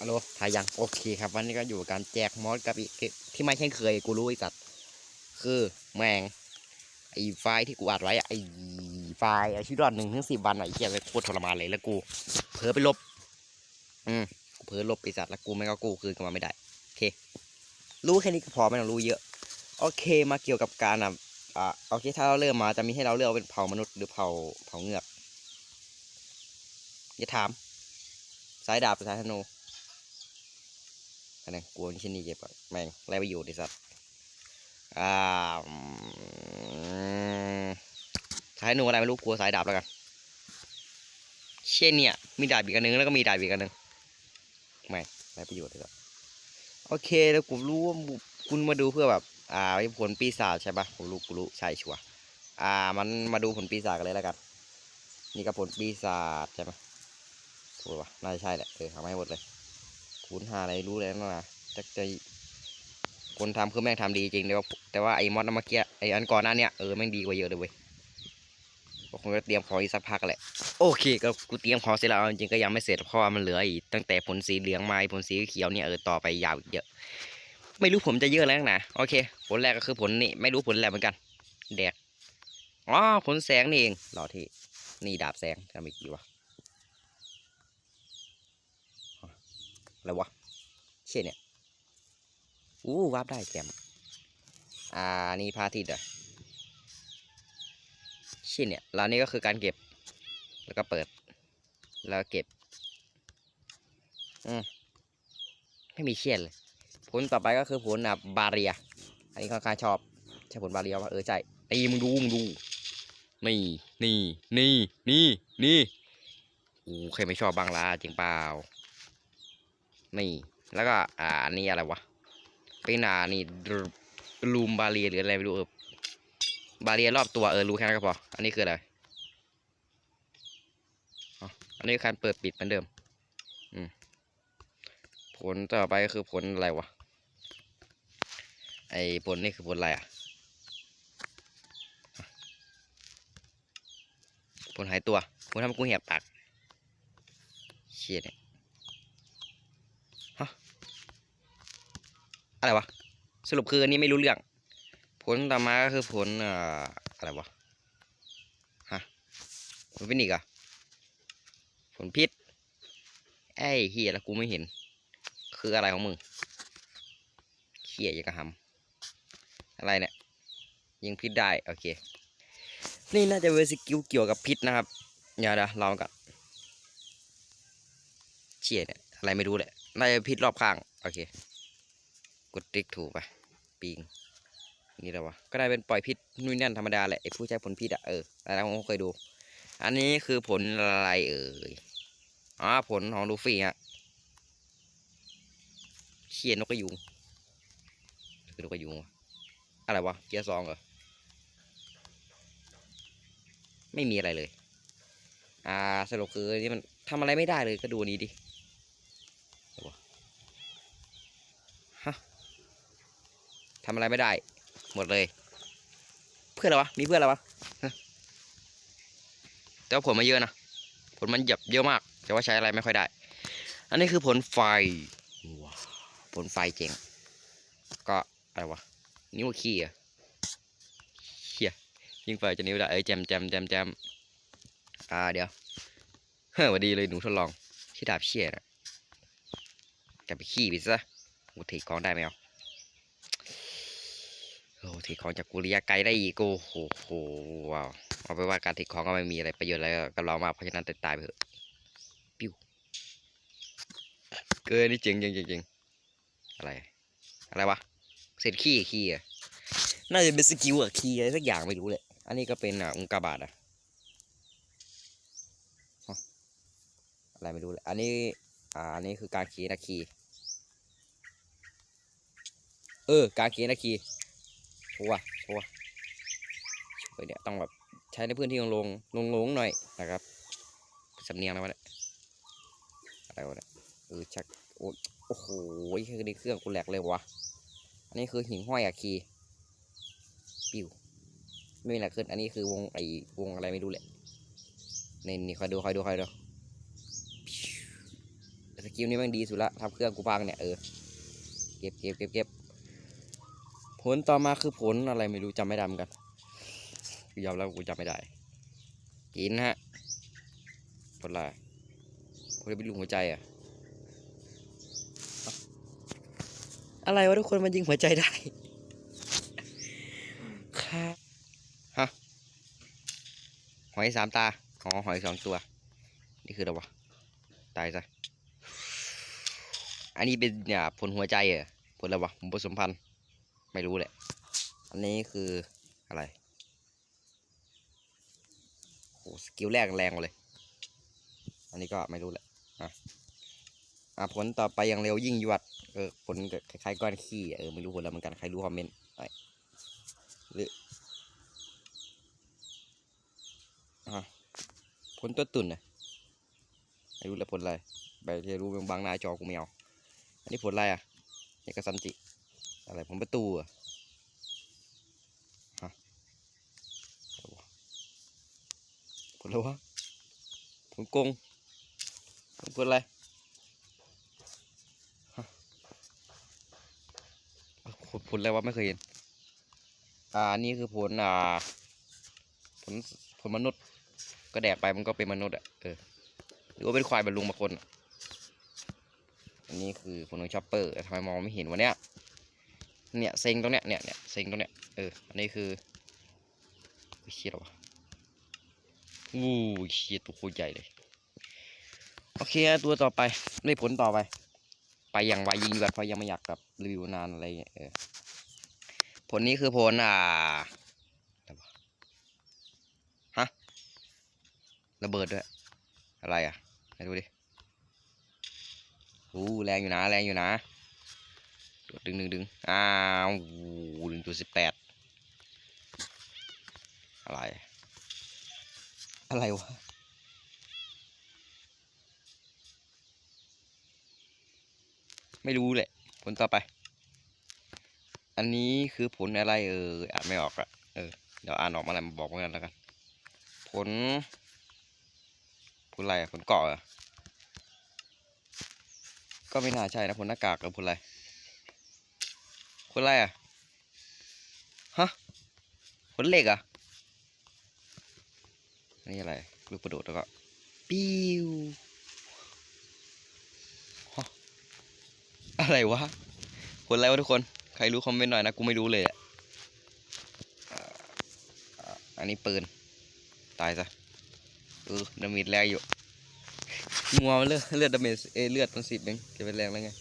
ฮัลโหลทายยังโอเคครับ วันนี้ก็อยู่กับการแจกมอสกับอีกที่ไม่เช่นเคยกูรู้ไอ้สัตว์คือแมงไอ้ไฟล์ที่กูอัดไว้ไอ้ไฟล์เอาชีวิตรอดหนึ่งถึงสิบวันไอ้เหี้ยไปโคตรทรมานเลยแล้วกูเผลอไปลบ อืมกูเผลอลบไอ้สัตว์แล้วกูไม่ก็กูคืนกลับมาไม่ได้โอเค รู้แค่นี้ก็พอไม่ต้องรู้เยอะ โอเคมาเกี่ยวกับการอะอ่าโอเคถ้าเราเริ่มมาจะมีให้เราเลือกเป็นเผ่ามนุษย์หรือเผ่าเผ่าเงือกอย่าถามสายดาบสายธนู อันนี้กวนชิ้นนี้เก็บก่อนแม่งไรประโยชน์ไอ้สัตว์อ่าสายหนูอะไรไม่รู้กลัวสายดาบแล้วกัน เช่นเนี่ย มีดาบอีกอันนึงแล้วก็มีดาบอีกอันนึงไม่ไรประโยชน์ไอ้สัตว์โอเคแล้วกูรู้ว่าคุณมาดูเพื่อแบบ อ่าผลปีศาจใช่ปะผมรู้กูรู้ใช่ชัวร์อ่า มันมาดูผลปีศาจกันเลยแล้วกัน นี่ก็ผลปีศาจใช่ไหมถูกปะน่าจะใช่แหละเออทำให้หมดเลย คูณหาอะไรรู้เลยนะจะจคนทำคือแม่งทำดีจริงแต่ว่าแต่ว่าไอ้มอสเมื่อกี้ไอ้อันก่อนหน้าเนี้ยเออแม่งดีกว่าเยอะเลยเว้ยก็คงจะเตรียมของอีกสักพักแหละโอเคก็กูเตรียมของเสร็จแล้วจริงก็ยังไม่เสร็จเพราะว่ามันเหลืออีกตั้งแต่ผลสีเหลืองมาผลสีเขียวเนี่ยเออต่อไปยาวอีกเยอะ ไม่รู้ผมจะเยอะแล้วนะโอเค ผลแรกก็คือผลนี่ไม่รู้ผลแรกเหมือนกัน แดกอ๋อผลแสงนี่เองรอที่นี่ดาบแสงทำอีกทีวะ อะไรวะเช่นเนี่ยอู้วาร์ปได้แกมอ่านี่พาทิตย์อะเช่นเนี่ยแล้วนี่ก็คือการเก็บ แล้วก็เปิด แล้วเก็บ อืมไม่มีเชี่ยนเลยผลต่อไปก็คือผลอะบาเรีย อันนี้ค่อนข้างชอบใช่ผลบาเรียว่าเออใช่ไอ้มึงดูมึงดูนี่นี่นี่นี่นี่อู้ใครไม่ชอบบางลาจริงเปล่า นี่ แล้วก็อ่าอันนี้อะไรวะเป็นอ่านี่ลูมบาเรียหรืออะไรไม่รู้เออบาเรียรอบตัวเออรู้แค่นั้นก็พอ อันนี้คืออะไรอันนี้การเปิดปิดเหมือนเดิม อืม ผลต่อไปก็คือผลอะไรวะ ไอผลนี่คือผลอะไรอะ ผลหายตัวผลทำกูเหียบปากเชี่ยเนี่ย อะไรวะ สรุปคืออันนี้ไม่รู้เรื่อง ผลต่อมาก็คือผลอ่ออะไรวะ ฮะ ผลฟินิกอะผลพิษ ไอ้เฮียแล้วกูไม่เห็น คืออะไรของมึงเฮียยังกระหำอะไรเนี่ย ยิงพิษได้ โอเค นี่น่าจะเป็นสกิลเกี่ยวกับพิษนะครับอย่าเดี๋ยวลองกันเชี่ยเนี่ยอะไรไม่รู้แหละน่าจะพิษรอบข้าง โอเค กดติ๊กถูกไปปิงนี่และววะก็ได้เป็นปล่อยพิษนุ่นนั่นธรรมดาแหละไอ้ผู้ใช้ผลพิษอะเออแล้วผมเคยดู อันนี้คือผลอะไรเอ่ยอ๋อผลของลูฟี่ฮะเชียนนกกระยุงคือนกกระยุงวะอะไรวะเกียร์สองเหรอไม่มีอะไรเลย อ่าสรุปคือนี่มันทำอะไรไม่ได้เลยก็ดูนี้ดิ ทำอะไรไม่ได้ หมดเลย เพื่อนอะไรวะมีเพื่อนอะไรวะฮะแต่ว่าผลมาเยอะนะผลมันหยับเยอะมาก แต่ว่าใช้อะไรไม่ค่อยได้ อันนี้คือผลไฟผลไฟเจ๋งก็อะไรวะนิ้วขี้อะเฮียยิงไฟจะนิ้วได้เอ้ยแจมแจมแจมแจมอ่าเดี๋ยวเฮ้ยวัดดีเลยหนูทดลองที่ดาบเชี่ยนะกลับไปขี้ไปซะกูเทกองได้ไหมเอา อ้ถือของจากกุริยาไกลได้อีกโอ้โหว้าวเอาไปนว่าการถือของก็ไม่มีอะไรประโยชน์อะไรกับเรามากเพราะฉะนั้นตายไปเถอะปิ้วเกินนี่เจ๋งจริงจริงจริงอะไร อะไรวะเศษขี้ขี้อะน่าจะเป็นสกิลอะขี้อะไรสักอย่างไม่รู้เลยอันนี้ก็เป็นอะอุงกาบาตอะอะไรไม่รู้เลยอันนี้อ่าอันนี้คือการคีนะคี เออ การคีนะคี ชัวชัวช่วยเนี่ยต้องแบบใช้ในพื้นที่ลงลงลงๆหน่อยนะครับสำเนียงอะไรวะเนี่ยอะไรวะเนี่ยเออชักโอ้โหคือในเครื่องกูแหลกเลยวะอันนี้คือหิ่งห้อยอะคีปิวไม่มีอะไรขึ้น อันนี้คือวงไอวงอะไรไม่รู้แหละนี่นี่คอยดูคอยดูคอยดูสกิลนี้ม่งดีสุดละทำเครื่องกูพังเนี่ยเออเก็บเก็บเก็บเก็บ ผลต่อมาคือผลอะไรไม่รู้จำไม่ได้เหมือนกันยอมแล้วกูจำไม่ได้ กินฮะผลอะไรผลเป็นลูกหัวใจอะอะไรวะทุกคนมันยิงหัวใจได้ค่ะฮะหอยสามตาอ๋อหอยสองตัว นี่คืออะไรวะตายซะอันนี้เป็นเนี่ยผลหัวใจเหรอผลอะไรวะผมผสมพันธุ์ ไม่รู้แหละ อันนี้คืออะไรโหสกิลแรกแรงกว่าเลย อันนี้ก็ไม่รู้แหละอะอะผลต่อไปอย่างเร็วยิ่งยวดเออผลคล้ายๆก้อนขี้เออไม่รู้ผลอะไรเหมือนกันใครรู้คอมเมนต์หน่อหรืออะผลตัวตุ่นนะไม่รู้แหละผลอะไรไปจะรู้บางหน้าจอกูไม่เอาอันนี้ผลอะไรอะเอกสันจิ อะไรผมประตูอะฮะผลอะไรวะผลกงผลผลอะไรฮะผลอะไรวะไม่เคยเห็น อ่า นี่คือผลอ่า ผลผลมนุษย์ ก็แดกไปมันก็เป็นมนุษย์อะ เออ หรือว่าเป็นควายบรรลุงมาคนอะอันนี้คือผลของชอปเปอร์ทำไมมองไม่เห็นวะเนี่ย เนี่ยเซ็งตรงเนี้ยเนี่ยเนี่ยเซ็งตรงเนี้ยเอออันนี้คืออุ๊ยเชียหรอวะอู้ยเชียตัวโคตรใหญ่เลยโอเคตัวต่อไปได้ผลต่อไป ไปอย่างไวยิงแบบเพราะยังไม่อยากแบบรีวิวนานอะไรเงี้ยเออผลนี้คือผลอ่าอะฮะระเบิดด้วยอะไรอะไหนดูดิอู้แรงอยู่นะแรงอยู่นะ ดึงดึงดึงอ้าวหนึ่งจุดสิบแปดอะไร อะไรวะไม่รู้แหละ ผลต่อไป อันนี้คือผลอะไรเอออ่านไม่ออกอะเออเดี๋ยวอ่านออกมาอะไรมาบอกกันแล้วกัน ผล ผลอะไรผลเกาะอะก็ไม่น่าใช่นะผลหน้ากากกับผลอะไร ผลอะไรอะ ฮะผลเหล็กอะ นี่อะไร ลูกประโดดแล้วก็ ปิ้วอะไรวะผลอะไรวะทุกคน ใครรู้คอมเมนต์หน่อยนะ กูไม่รู้เลยอะ อันนี้ปืน ตายซะ เออดาเมจแรงอยู่งัวมันเลือดเลือดดาเมจเอเลือดมันสิบเองจะเป็นแรงแล้วไง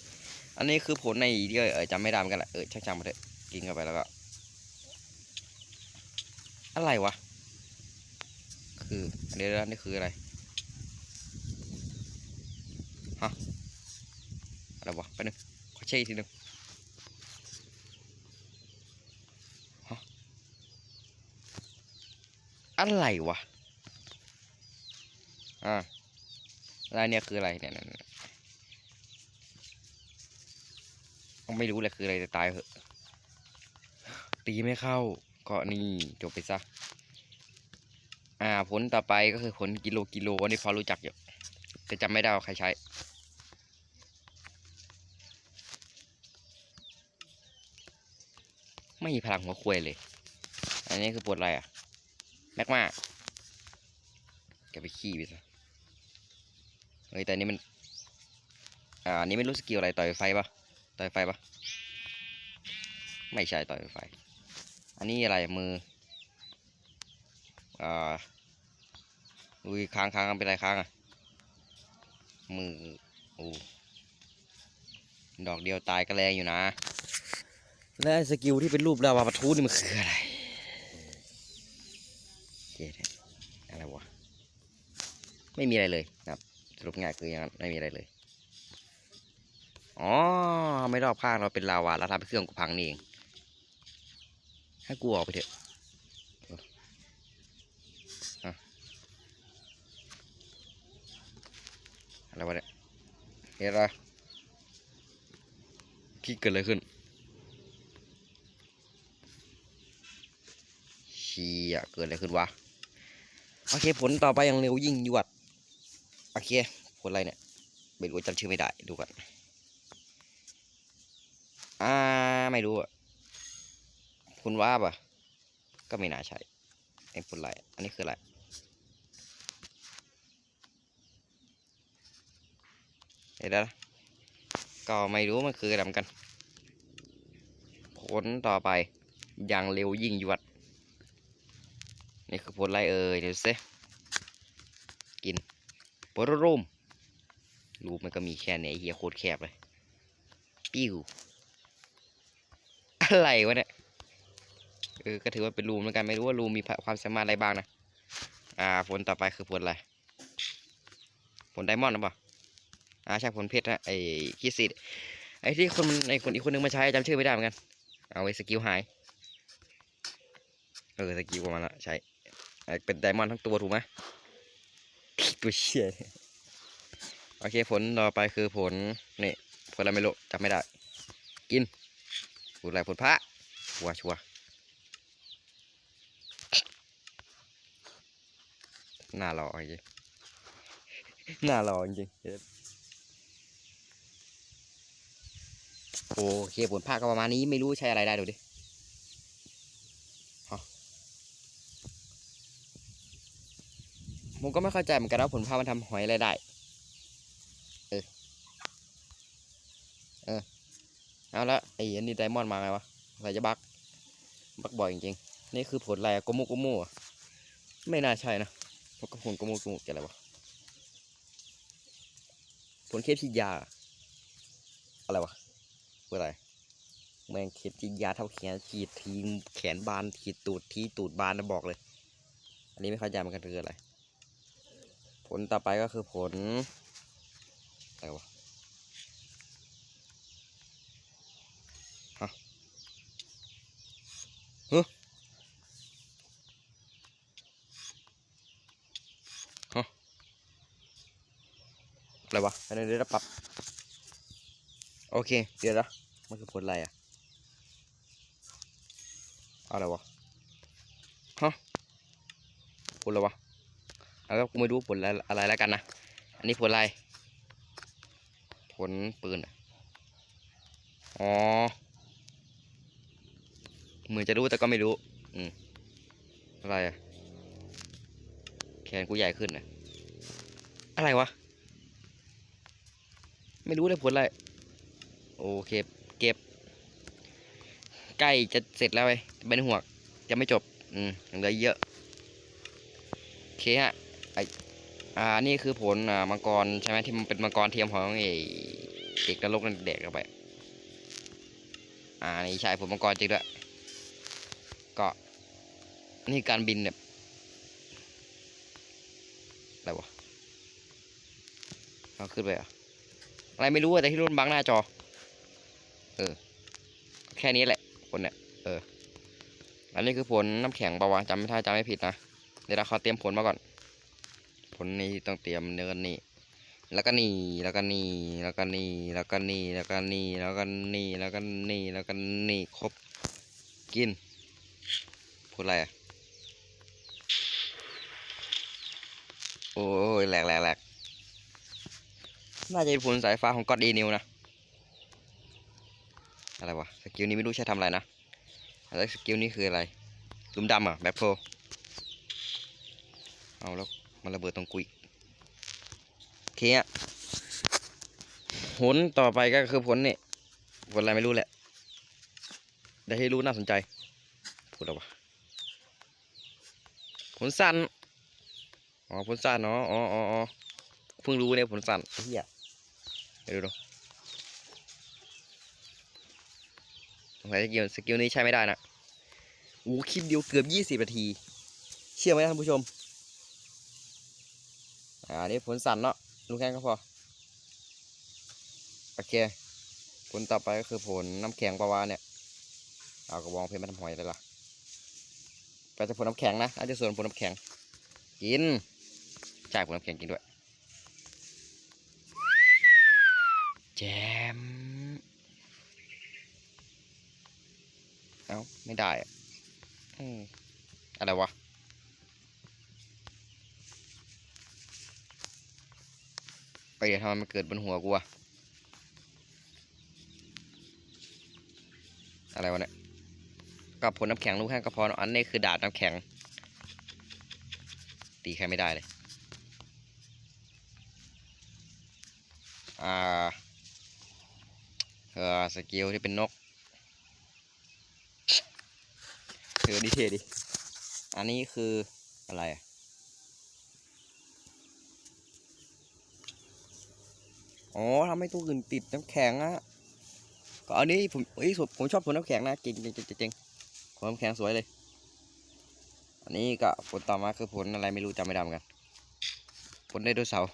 อันนี้คือผลในที่เออจำไม่ได้เหมือนกันแหละเออช่างๆมาเถอะกินเข้าไปแล้วก็ อะไรวะ คืออันนี้นี่คืออะไรฮะอะไรวะไปหนึ่งขอเช็คอีกทีหนึ่งฮะอะไรวะอ่าแล้วอันเนี่ยคืออะไรเนี่ยเนี่ยเนี่ย ไม่รู้เลยคืออะไรแต่ตายเหอะ ตีไม่เข้า ก็นี่จบไปซะ อ่าผลต่อไปก็คือผลกิโลกิโลอันนี้พอรู้จักอยู่แต่จำไม่ได้ว่าใครใช้ไม่มีพลังหัวควยเลย อันนี้คือปวดอะไรอะ แม็กมาแกไปขี้ไปซะ เฮ้ย แต่นี้มัน อ่าอันนี้ไม่รู้สกิลอะไรต่อยไฟปะ ต่อยไฟปะไม่ใช่ต่อยไฟ อันนี้อะไรมืออ่าอุ้ยค้างค้างเป็นไรค้างอะ มือโอ้ดอกเดียวตายก็แรงอยู่นะ และไอ้สกิลที่เป็นรูปลาวาปะทุนี่มันคืออะไรเจ๊เนี่ยอะไรวะ ไม่มีอะไรเลยนะครับ สรุปง่ายคืออย่างนั้นไม่มีอะไรเลย อ๋อไม่รอบข้างเราเป็นลาวาแล้วทำให้เครื่องกูพังนี่เอง ให้กูออกไปเถอะอะไรวะเนี่ยเฮ้ยอะไรพี่เกิดอะไรขึ้นเชียเกิดอะไรขึ้นวะ โอเคผลต่อไปอย่างเร็วยิ่งยวด โอเค ผลอะไรเนี่ย ไม่รู้จำชื่อไม่ได้ ดูก่อน อ่าไม่รู้อะคุณว่าป่ะก็ไม่น่าใช่ไอ้ปุ่นไรอันนี้คืออะไรเดี๋ยวนะก็ไม่รู้มันคืออะไรเหมือนกันผลต่อไปอย่างเร็วยิ่งยวด นี่คือผลไรเอ่ยเดี๋ยวสิกินปรรูมรูปมันก็มีแค่ไอ้เฮียโคตรแคบเลยปิ้ว อะไรวะเนี่ยเออก็ถือว่าเป็นรูมแล้วกันไม่รู้ว่ารูมมีความสามารถอะไรบ้างนะอ่าผลต่อไปคือผลอะไรผลไดมอนด์หรือเปล่าอ่าใช่ผลเพชรนะไอ้คิสิไอ้ที่คนไอ้คนอีกคนนึงมาใช้จำชื่อไม่ได้เหมือนกัน เอาไว้สกิลหายเออสกิลประมาณนั้นใช่ไอ้เป็นไดมอนด์ทั้งตัวถูกไหมตัวเชี่ยเนี่ยโอเคผลต่อไปคือผลนี่ผลอะไรไม่รู้จำไม่ได้ กิน ผลอะไรผลพระชัวร์ชัวร์หน้ารอจริงหน้ารอจริงโอเคผลพระก็ประมาณนี้ไม่รู้ใช้อะไรได้ดูดิผมก็ไม่เข้าใจเหมือนกันว่าผลพามันทำหอยอะไรได้ เออ เออ เอาละไอ้อันนี้ไดมอนด์มาไงวะอะไรจะบักบักบ่อยจริงๆนี่คือผลอะไรโกมุโกมุอะไม่น่าใช่นะมันก็ผลโกมุโกมุแกอะไรวะผลเคสที่ยาอะไรวะเพื่ออะไรแมงเคสที่ยาเท่าแขนฉีดทีมแขนบานฉีดตูดทีตูดบานนะบอกเลย อันนี้ไม่เข้าใจมือนกันคืออะไร ผลต่อไปก็คือผลอะไรวะ ฮะฮึฮะอะไรวะอันนี้เดี๋ยวนะปรับโอเค เดี๋ยวนะมันคือผลอะไรอะอะไรวะฮะผลอะไรวะแล้วก็กูไม่รู้ผลอะไรอะไรแล้วกันนะ อันนี้ผลอะไร ผลปืนอะอ๋อ เหมือนจะรู้แต่ก็ไม่รู้ อืมอะไรอะแขนกูใหญ่ขึ้นนะอะไรวะ ไม่รู้เลยผลอะไร โอเค เก็บ ใกล้จะเสร็จแล้วไอ้เป็นห่วงจะไม่จบ อืมยังเหลือเยอะ โอเคฮะ ไออ่า นี่คือผลอ่ามังกร ใช่ไหมที่มันเป็นมังกรเทียมของไอ้เด็กนรกนั่นเด็กเข้าไป อ่า นี่ใช่ผลมังกรจริงด้วย ก็นี่การบินแบบอะไรวะเอาขึ้นไปอะอะไรไม่รู้อะแต่ที่รุ่นบังหน้าจอ เออ แค่นี้แหละผลเนี่ยเออ อันนี้คือผลน้ำแข็งปะวะจำไม่ได้จำไม่ผิดนะ เดี๋ยวเราขอเตรียมผลมาก่อน ผลนี้ต้องเตรียมเนื้อนี่แล้วก็นี่แล้วก็นี่แล้วก็นี่แล้วก็นี่แล้วก็นี่แล้วก็นี่แล้วก็นี่แล้วก็นี่ครบกิน พูดอะไรอะ โอ้ยแหลกแหลกแหลกน่าจะเป็นผลสายฟ้าของก็อดอีนิวนะ อะไรวะ สกิลนี้ไม่รู้ใช้ทำอะไรนะ แล้วสกิลนี้คืออะไรลุมดำอะแบบโฟเอาแล้วมันระเบิดตรงกุยโอเคอะผลต่อไปก็คือผลนี่ผลอะไรไม่รู้แหละ ได้ให้รู้น่าสนใจ พูดแล้ววะ ผลสั้นอ๋อผลสั้นเนาะอ๋ออ๋ออเพิ่งรู้เนี่ยผลสั้นเฮียไปดูดูสงสัยสกิลสกิลนี้ใช้ไม่ได้นะโอ้คลิปเดียวเกือบยี่สิบนาที เชื่อไหมท่านผู้ชม อ่านี่ผลสั่นเนาะลูกแค่ก็พอ โอเค ผลต่อไปก็คือผลน้ำแข็งปลาวาเนี่ย เอากระบองเพชรมาทำหอยเลยล่ะ ไปจะผลน้ำแข็งนะอันที่ส่วนผลน้ำแข็ง กินจ่ายผลน้ำแข็งกินด้วย แจม เอ้า ไม่ได้อะอะไรวะไปทำไมมันเกิดบนหัวกูอะอะไรวะเนี่ย กับผลน้ำแข็งลูกแห้งก็พอนอันนี้คือดาดน้ำแข็ง ตีใครไม่ได้เลย อ่าเออสกิลที่เป็นนกเออดีเทดิ อันนี้คืออะไรอะอ๋อทำให้ตัวอื่นติดน้ำแข็งอะก็อันนี้ผมเอ้ยผมชอบผลน้ำแข็งนะเจ๋งเจ๋งจ๋งเจ๋ง น้ำแข็งสวยเลย อันนี้ก็ผลต่อมาคือผลอะไรไม่รู้จำไม่ด้เหมือนกัน ผลไดโนเสาร์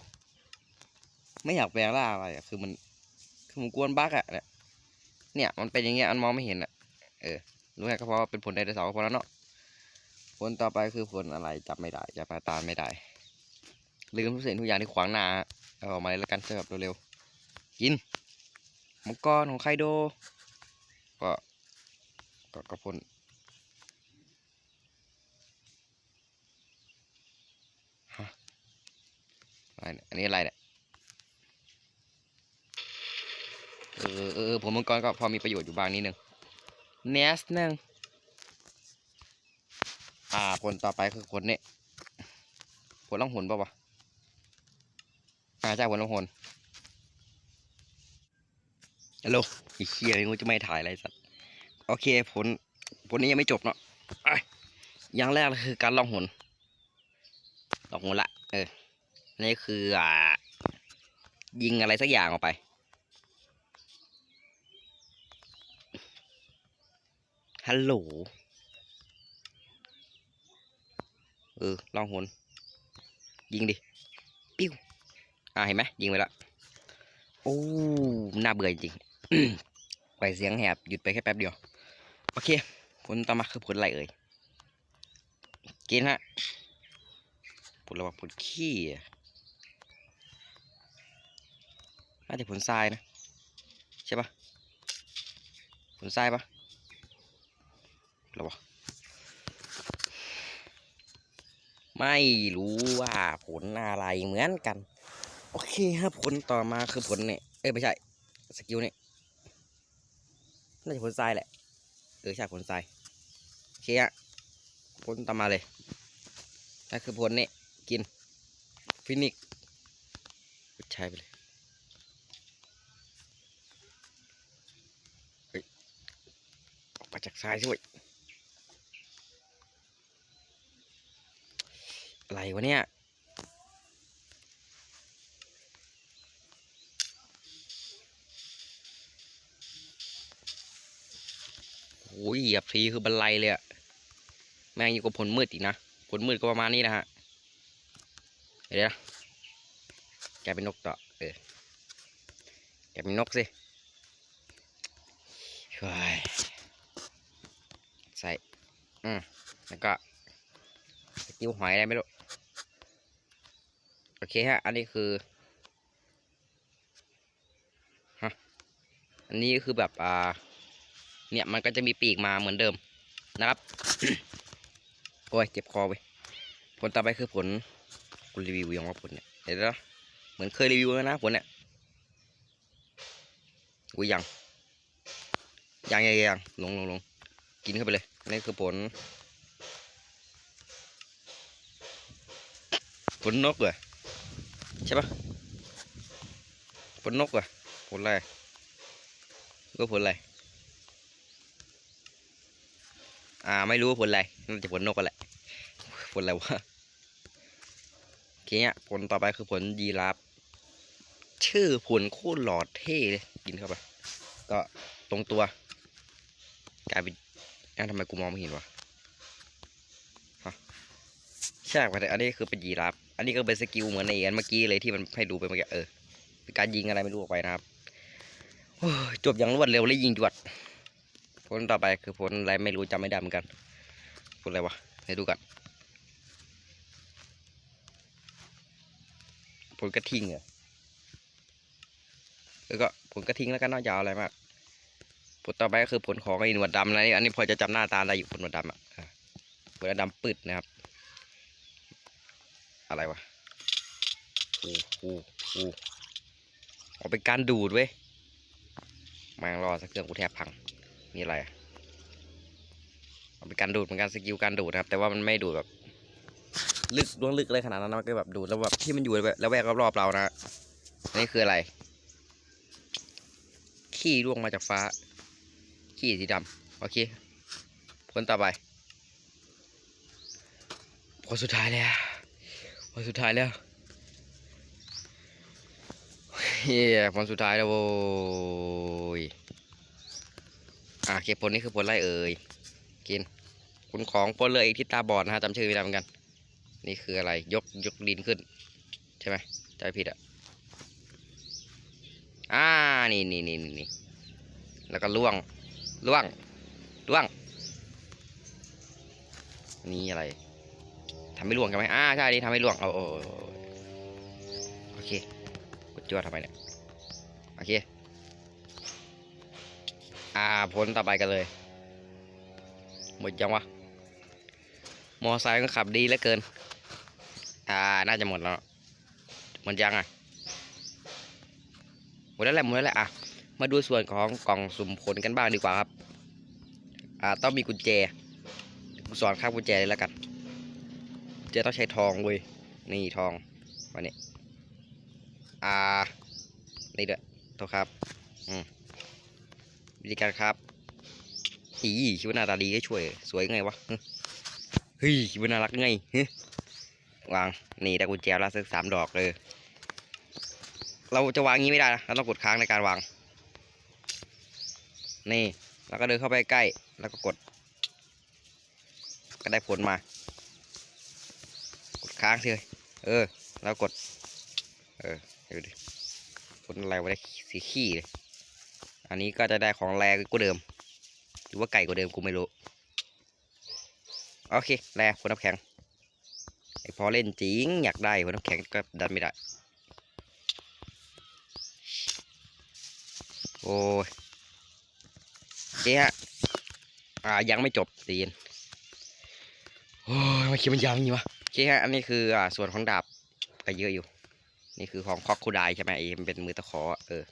ไม่อยากแปลงร่างอะไรอะคือมันคือมันกวนบักอะเนี่ยเนี่ยมันเป็นอย่างเงี้ยมันมองไม่เห็นอะเออรู้แค่ก็เพราะว่าเป็นผลไดโนเสาร์พอแล้วเนาะผลต่อไปคือผลอะไรจำไม่ได้จำตามไม่ได้ลืมทุกสิ่งทุกอย่างที่ขวางหน้าเอาออกมาเลยแล้วกันเสิร์ฟเร็วๆกินมังกรของไคโดก็ก็ก็พ่นฮะ อันนี้อะไรเนี่ยเออเออผมมังกรก็พอมีประโยชน์อยู่บางนิดนึงเนสนึงอ่าผลต่อไปคือผลเนี่ยผลล่องหนป่าวะอ่าใช่ผลล่องหนฮัลโหลไอ้เคียนี่กูจะไม่ถ่ายอะไรสัตว์โอเคผลผลนี้ยังไม่จบเนาะไอ้อย่างแรกคือการล่องหนล่องหนละเออ นี่คืออ่า ยิงอะไรสักอย่างออกไป ฮัลโหล เออ ลองหนยิงดิ ปิ้ว อ่า เห็นไหมยิงไปแล้วโอ้ น่าเบื่อจริงไปเสียงแหบ หยุดไปแค่แป๊บเดียว โอเค ผลต่อมาคือผลอะไรเอ่ย กินฮะผลระว่าผลขี้อะ น่าจะผลทรายนะใช่ปะผลทรายปะหระวะไม่รู้ว่าผลอะไรเหมือนกัน โอเคครับผลต่อมาคือผลเนี่ยเอ้ยไม่ใช่สกิลเนี่ยน่าจะผลทรายแหละเออใช่ผลทรายโอเคอะผลตามมาเลยนั่นคือผลเนี่ยกินฟินิกใช้ไปเลยเฮ้ยออกมา จากทรายช่วย อะไรวะเนี่ย โอ้ยเหยียบทีคือบันไลเลยอะแม่งอยู่กับผลมืดอีกนะ ผลมืดก็ประมาณนี้นะฮะ เดี๋ยวนะแกเป็นนกต่อ เออแกเป็นนกสิช่วย อืมแล้วก็สกิลหอยอะไรไม่รู้ โอเคฮะ อันนี้คือฮะอันนี้คือแบบอ่า เนี่ยมันก็จะมีปีกมาเหมือนเดิมนะครับ โอ้ยเจ็บคอไปผลต่อไปคือผลกูรีวิวยังว่าผลเนี่ยเดี๋ยวเหมือนเคยรีวิวแล้วนะผลเนี่ยกูยังยังยังยังลงลงลงกินเข้าไปเลย นี่คือผล ผลนกเหรอใช่ปะผลนกเหรอผลอะไรก็ผลอะไรอ่าไม่รู้ผลอะไรน่าจะผลนกกันแหละผลอะไรวะโอเนี่ยผลต่อไปคือผลยีราฟชื่อผลโคตรหลอดเท่เลยกินเข้าไปก็ตรงตัวกลายเป็น อ้าวทำไมกูมองไม่เห็นวะฮะใช่ป่ะแต่อันนี้คือเป็นยีราฟอันนี้ก็เป็นสกิลเหมือนในอันเมื่อกี้เลยที่มันให้ดูไปเมื่อกี้เออเป็นการยิงอะไรไม่รู้ออกไปนะครับจบอย่างรวดเร็วและยิงจวดผลต่อไปคือผลอะไรไม่รู้จำไม่ได้เหมือนกันผลอะไรวะให้ดูกันผลกระทิงเหรอแล้วก็ผลกระทิงแล้วกันเนอกยาอะไรมาก ผลต่อไปก็คือผลของไอ้หนวดดำอะอันนี้พอจะจำหน้าตาได้อยู่ผลหนวดดำอะอะผลดำปืดนะครับ อะไรวะโอ้โหโอ้โหออกเป็นการดูดเว้ยแมงรอสักเครื่องกูแทบพังนี่อะไรเอาเป็นการดูดเหมือนกันสกิลการดูดนะครับ แต่ว่ามันไม่ดูดแบบ ลึกล่วงลึกเลยขนาดนั้นมันก็แบบดูดแล้วแบบที่มันอยู่แล้วแวกรอบๆเรานะนนี่คืออะไร ขี้ร่วงมาจากฟ้า ขี้สีดำโอเคคนต่อไปคนสุดท้ายแล้วคนสุดท้ายแล้วเฮียคนสุดท้ายแล้วโว้ยอะเก็บผลนี่คือผลไรเอ่ยกินคุณของผลเลยอีกที่ตาบอดนะฮะจำชื่อไม่ได้เหมือนกัน นี่คืออะไรยกยกดินขึ้น ใช่ไหมจำผิดอะอ่านี่นี่นี่นี่นี่แล้วก็ล่วง ล่วงล่วง นี่อะไรทำให้ล่วงใช่ไหมอ่าใช่นี่ทำให้ล่วงเอาเอโอเคกดจวดทำไมเนี่ยโอเค อ่าพ้นต่อไปกันเลย หมดยังวะมอไซค์ก็ขับดีเหลือเกิน อ่า น่าจะหมดแล้ว หมดยังอะ หมดแล้วแหละ หมดแล้วแหละ อะ มาดูส่วนของกล่องสุ่มผลกันบ้างดีกว่าครับ อ่าต้องมีกุญแจกูสอนค่าบกุญแจเลยแล้วกันกุญแจต้องใช้ทองเว้ยนี่ทองมาเนี่ยอ่านี่ด้วยโทษครับอืมวิธีการครับอีคิดว่าหน้าตาดีก็ช่วย สวยไงวะเฮ้ยคิดว่าน่ารักไงเฮ้ยวางนี่ได้กุญแจแล้วสักสามดอกเลย เราจะวางงี้ไม่ได้นะเราต้องกดค้างในการวางนี่แล้วก็เดินเข้าไปใกล้ แล้วก็กด ก็ได้ผลมา กดค้างเว้ยเออ แล้วกด เออดูดิผลอะไรวะได้สีขี้เลยอันนี้ก็จะได้ของแรงกว่าเดิม หรือว่าไก่กว่าเดิมกูไม่รู้ โอเคแร่ผลน้ำแข็งไอพอเล่นจริงอยากได้ผลน้ำแข็งก็ดันไม่ได้ โอ้ยโอเคฮะ อ่ายังไม่จบตีนโอ้ยมาคิดมันยาวอย่างนี้วะโอเคฮะอันนี้คืออ่าส่วนของดาบก็เยอะอยู่ นี่คือของคอกคูไดใช่ไหมไอ้มันเป็นมือตะขอเออ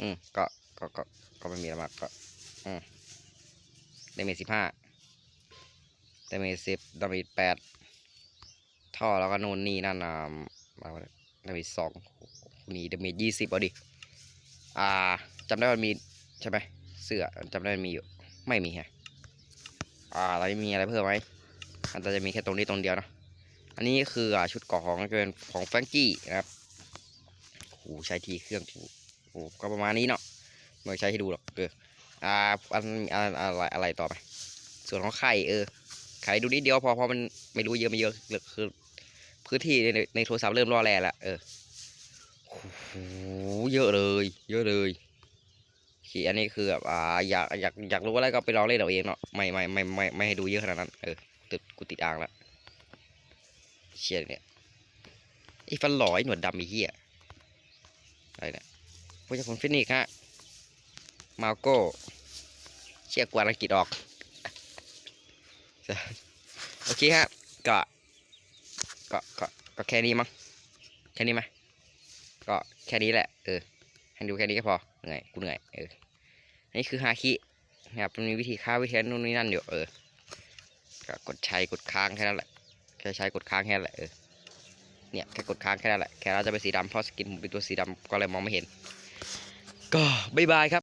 อืมก็ก็ก็ก็ไม่มีอะไรมากก็ อืมดาเมจสิบห้าดาเมจสิบดาเมจแปดท่อแล้วก็โน่นนี่นั่นอ่ามาดาเมจสองนี่ดาเมจยี่สิบเอาดิ อ่าจำได้ว่ามีใช่ไหมเสื้อจำได้ว่ามีอยู่ ไม่มีฮะอ่าแล้วมีอะไรเพิ่มไหมมันจะมีแค่ตรงนี้ตรงเดียวเนะอันนี้คืออ่าชุดเกาะของเป็นของแฟรงกี้นะครับโอ้โหใช้ทีเครื่องโอ้โหก็ประมาณนี้เนาะไม่ใช้ให้ดูหรอกเอออ่าอันอันอะไรอะไรต่อไปส่วนของไข่เออไข่ดูนิดเดียวพอพราะมันไม่รู้เยอะไม่เยอะคือคือพื้นที่ในในโทรศัพท์เริ่มรอแร่ล้วเออโอ้โหเยอะเลย เยอะเลย โออันนี้คือแบบอ่าอยากอยากอยากรู้อะไรก็ไปลองเล่นเอาเองเนาะไม่ไม่ไม่ไม่ไม่ให้ดูเยอะขนาดนั้นเออติดกูติดอ่างละเชียเนี่ยไอ้ฟันหลอยหนวดดำไอ้เหี้ยอะไรเนี่ยพวกจะผมฟินิกฮะมาโก้เชียกวาอังกฤษออกโอเคฮะก็ก็ก็ก็แค่นี้มั้งแค่นี้ไหมก็แค่นี้แหละเออให้ดูแค่นี้ก็พอ เหนื่อยกูเหนื่อยเออนี่คือฮาคินะครับมันมีวิธีฆ่าวิธีนู่นนี่นั่นอยู่เออก็กดใช้กดค้างแค่นั้นแหละแค่ใช้กดค้างแค่นั้นแหละเออเนี่ยแค่กดค้างแค่นั้นแหละแค่เราจะเป็นสีดำเพราะสกินผมเป็นตัวสีดำก็เลยมองไม่เห็น ก็บ๊ายบายครับ